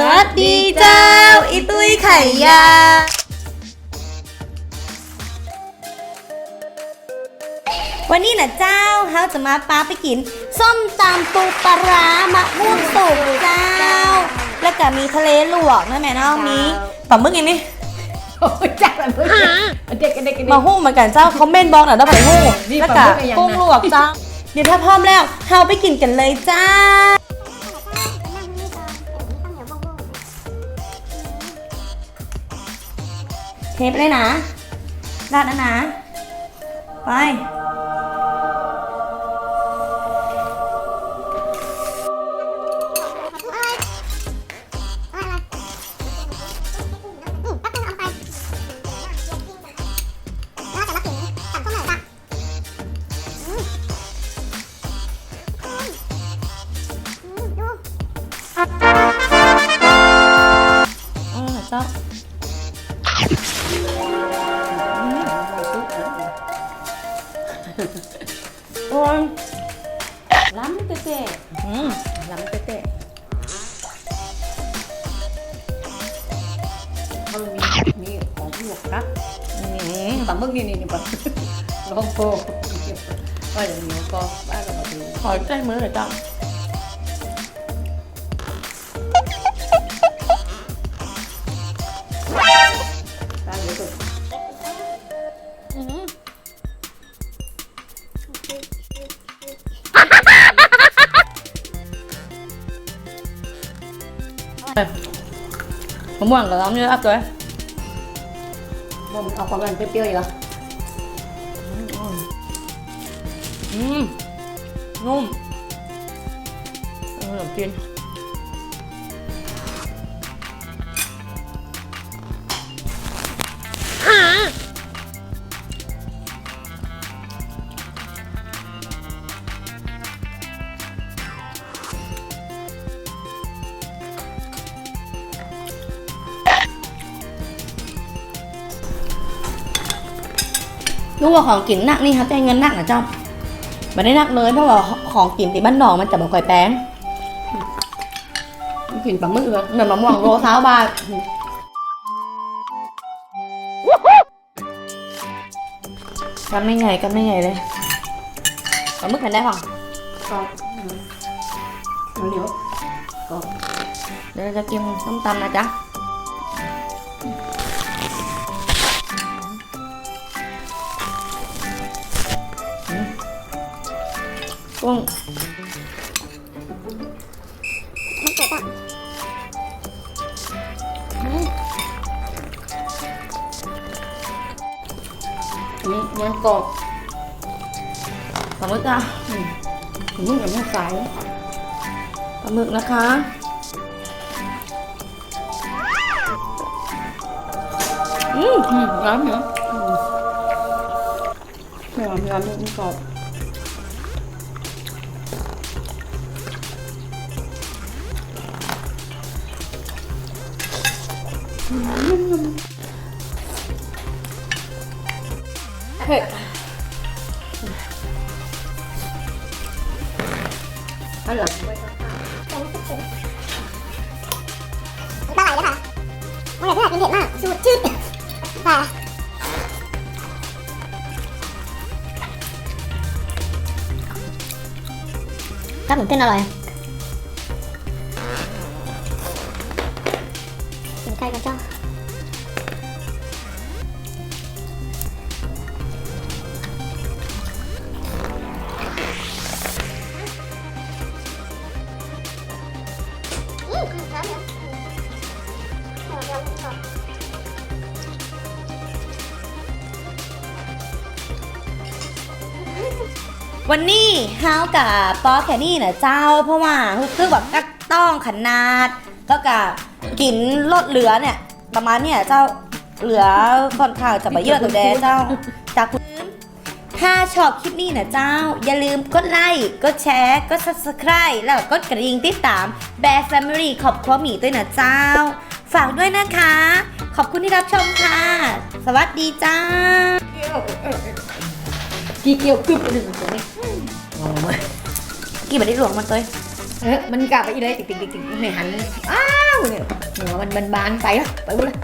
วัสดีเจ้า อีตุ้ยไข่ยา วันนี้นะเจ้าเขาจะมาป้าไปกิน ส้มตำปูปลาร้ามะม่วงสุกเจ้า แล้วก็มีทะเลลวกนะแม่เนาะมีปลาหมึกอันนี้โอ้ยจักแบบเด็กเด็กเด็กมาหู้เหมือนกันเจ้าคอมเมนต์บอกหน่อยได้ไหมหู้นี่แล้วปก็ลาหมึกอะไรยังกุ้งนะลวกเจ้า เดี๋ยวถ้าพร้อมแล้วเราไปกินกันเลยจ้า เทปเลยนะราดนะนะ ไป โอ้ยล้ำเตะอืมล้ำเตะเขามีมีของลวกครับอืมปลาหมึกนี่นี่นี่ปลาลองโก้ก็อย่างนี้ก็บ้านเราดูขอใจมือเลยเจ้า มะม่วงกับน้ำเยอะอัพเลยมันเอาความกันเปรี้ยวๆอีกเหรออืมนุ่มเออขนมจีน รู้ว่าของกินหนักนี่ครับใจเงินหนักนะเจ้าไม่ได้หนักเลยเพราะว่าของกินที่บ้านนอกมันจะบ่ค่อยแพงกินปลาหมึกเลยเหมือนมะม่วงโลสาวบาทกันไม่ไงกันไม่ไงเลยปลาหมึกกันได้ป่ะก็เหนียวก็เดี๋ยวเราจะกินส้มตำนะจ๊ะ กุ้งนี่ยังกรอบปลาหมึกอะมึงกับมึงสายปลาหมึกนะคะอืมอืมร้อนเหรอไม่ร้อนไม่ร้อนมึงกรอบ เผ็ดถ้าหลังไม่ปลาไหลนะคะมันอ กันเจ้า วันนี้เฮากับป๊อแค่นี้นะเจ้า เพราะว่าคือแบบกักต้องขนาดแล้ว ก็กินลดเหลือเนี่ย ประมาณเนี่ยเจ้าเหลือค่อนข้างจะมาเยอะตัวแดเจ้าจากคุณถ้าชอบคลิปนี้นะเจ้า อย่าลืมกดไลค์กดแชร์กด subscribe แล้วก็กดกระดิ่งติดตาม Bear Family ขอบครัวหมีด้วยนะเจ้า ฝากด้วยนะคะ ขอบคุณที่รับชมค่ะ สวัสดีจ้ากี่เกี่ยวกึบไปหนึ่งตัวนี้กี่บาทได้หลวงมันตัว เออมันกลับไปอีเลยติ๊กติ๊กติ๊กติ๊กไม่หันอ้าวเนี่ยหัวมันบานๆไปละไปหมดเลย